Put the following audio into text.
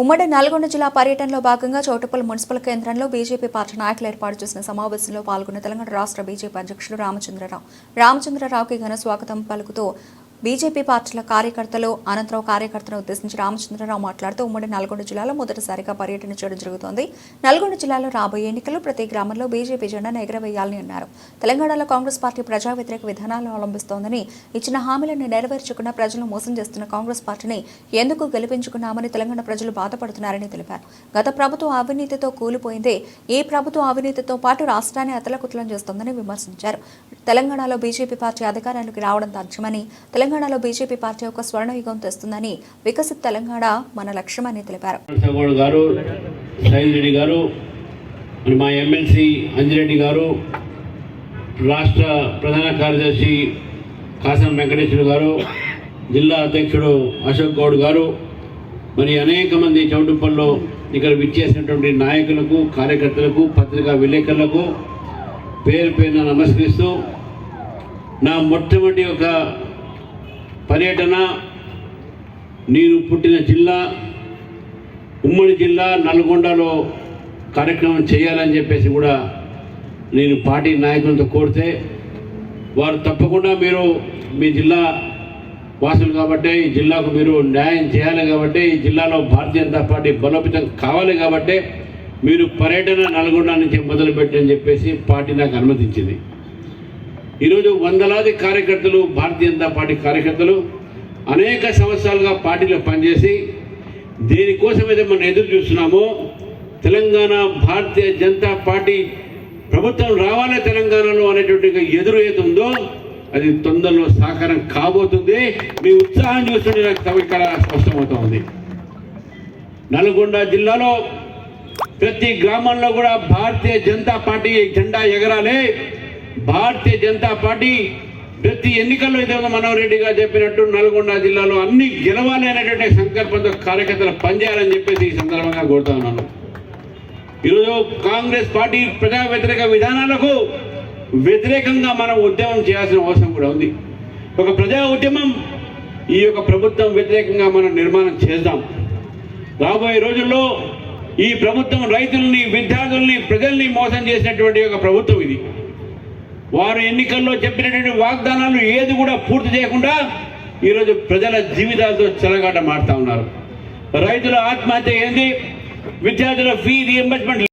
ఉమ్మడి నల్గొండ జిల్లా పర్యటనలో భాగంగా చౌటుప్పల్ మున్సిపల్ కేంద్రంలో బీజేపీ పార్టీ నాయకులు ఏర్పాటు చేసిన సమావేశంలో పాల్గొన్న తెలంగాణ రాష్ట్ర బీజేపీ అధ్యక్షుడు రామచంద్రరావు. రామచంద్రరావుకి ఘన స్వాగతం పలుకుతూ బీజేపీ పార్టీల కార్యకర్తలు అనంతరం కార్యకర్తలను ఉద్దేశించి రామచంద్రరావు మాట్లాడుతూ ఉమ్మడి నల్గొండ జిల్లాలో మొదటిసారిగా పర్యటన చేయడం జరుగుతోంది. నల్గొండ జిల్లాలో రాబోయే ఎన్నికల్లో ప్రతి గ్రామంలో బీజేపీ జెండాను ఎగరవేయాలని అన్నారు. తెలంగాణలో కాంగ్రెస్ పార్టీ ప్రజా వ్యతిరేక విధానాలు అవలంబిస్తోందని ఇచ్చిన హామీలను నెరవేర్చకుండా ప్రజలను మోసం చేస్తున్న కాంగ్రెస్ పార్టీని ఎందుకు గెలిపించుకున్నామని తెలంగాణ ప్రజలు బాధపడుతున్నారని తెలిపారు. గత ప్రభుత్వం అవినీతితో కూలిపోయిందే ఈ ప్రభుత్వం అవినీతితో పాటు రాష్ట్రాన్ని అతలకుతలం చేస్తోందని విమర్శించారు. తెలంగాణలో బీజేపీ పార్టీ అధికారానికి రావడం తథ్యమని తెలంగాణలో బీజేపీ పార్టీ ఒక స్వర్ణయుగం తెస్తుందని వికసిత్ తెలంగాణ మన లక్ష్యమని తెలిపారు. గారు రెడ్డి గారు మా ఎమ్మెల్సీ అంజిరెడ్డి గారు రాష్ట్ర ప్రధాన కార్యదర్శి కాసం వెంకటేశ్వరు గారు జిల్లా అధ్యక్షుడు అశోక్ గౌడ్ గారు మరి అనేక మంది చౌటుప్పల్లో ఇక్కడ విచ్చేసినటువంటి నాయకులకు కార్యకర్తలకు పత్రికా విలేకరులకు పేరు పేరున నమస్కరిస్తూ నా మొట్టమొదటి ఒక పర్యటన నేను పుట్టిన జిల్లా ఉమ్మడి జిల్లా నల్గొండలో కార్యక్రమం చేయాలని చెప్పేసి కూడా నేను పార్టీ నాయకులతో కోరితే వారు తప్పకుండా మీరు మీ జిల్లా వాసులు కాబట్టి ఈ జిల్లాకు మీరు న్యాయం చేయాలి కాబట్టి ఈ జిల్లాలో భారతీయ జనతా పార్టీ బలోపేతం కావాలి కాబట్టి మీరు పర్యటన నల్గొండ నుంచి మొదలుపెట్టని చెప్పేసి పార్టీ నాకు అనుమతించింది. ఈరోజు వందలాది కార్యకర్తలు భారతీయ జనతా పార్టీ కార్యకర్తలు అనేక సంవత్సరాలుగా పార్టీలో పనిచేసి దేనికోసమైతే మనం ఎదురు చూస్తున్నామో తెలంగాణ భారతీయ జనతా పార్టీ ప్రభుత్వం రావాలి తెలంగాణలో అనేటువంటి ఎదురు ఉందో అది తొందరలో సాకారం కాబోతుంది. మీ ఉత్సాహం చూస్తుంటే నాకు తమ ఇక్కడ స్పష్టమవుతా ఉంది. నల్గొండ జిల్లాలో ప్రతి గ్రామంలో కూడా భారతీయ జనతా పార్టీ జెండా ఎగరాలి. భారతీయ జనతా పార్టీ ప్రతి ఎన్నికల్లో ఇదేమో మనోహర్ రెడ్డి గారు చెప్పినట్టు నల్గొండ జిల్లాలో అన్ని గెలవాలి అనేటువంటి సంకల్పంతో కార్యకర్తలు పనిచేయాలని చెప్పేసి ఈ సందర్భంగా కోరుతా ఉన్నాను. ఈరోజు కాంగ్రెస్ పార్టీ ప్రజా వ్యతిరేక విధానాలకు వ్యతిరేకంగా మనం ఉద్యమం చేయాల్సిన అవసరం కూడా ఉంది. ఒక ప్రజా ఉద్యమం ఈ యొక్క ప్రభుత్వం వ్యతిరేకంగా మనం నిర్మాణం చేద్దాం. రాబోయే రోజుల్లో ఈ ప్రభుత్వం రైతుల్ని విద్యార్థుల్ని ప్రజల్ని మోసం చేసినటువంటి ఒక ప్రభుత్వం ఇది. వారు ఎన్నికల్లో చెప్పినటువంటి వాగ్దానాలు ఏది కూడా పూర్తి చేయకుండా ఈరోజు ప్రజల జీవితాలతో చెలగాట మారుతా ఉన్నారు. రైతుల ఆత్మహత్య ఏంది? విద్యార్థుల ఫీ రియంబర్స్మెంట్